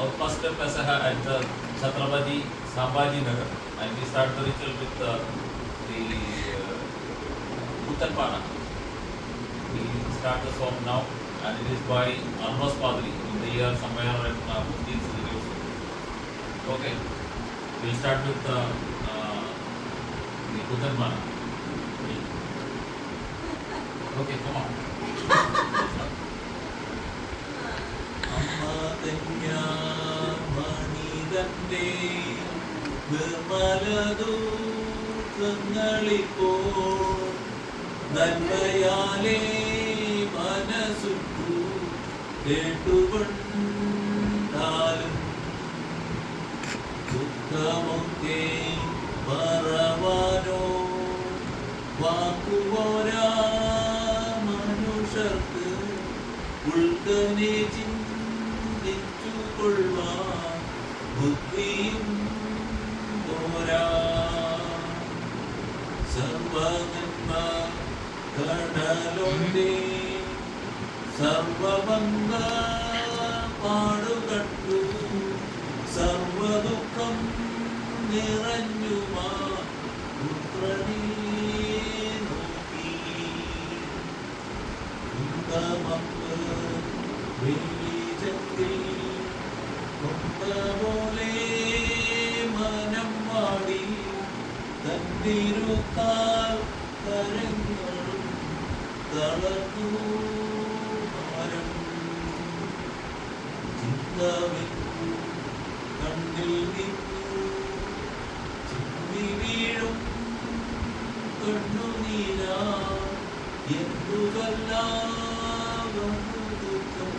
our first Pesach at the Chhatrapati Sambhaji Nagar and we start the ritual with uh, the uh, Uttanpana. We start the song now and it is by Arnos Padri in the year somewhere around uh, 15th century. Okay, we'll start with uh, uh, the Uttanpana. Okay, come on. മനുഷ്യർക്ക് ഉൾക്കനെ ചിന്തിച്ചു കൊള്ളുവാൻ ബുദ്ധിയും പോരാ. സർവനന്മ സർവഭംഗ പാടുകട്ടു സർവദുഃഖം നിറഞ്ഞുമാ. പുത്രനേ നോക്കി കൊമ്പപോലെ തന്നിരുക്കാൽ കരങ്ങളും തളർന്നു ഭാരം. ചിന്തവിട്ടു കണ്ണിൽ നിന്നു ചിന്നി വീഴും കണ്ണുനീരാ. എന്തുകല്ലാകും ദുഃഖം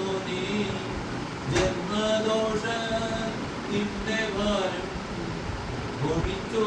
Thank you.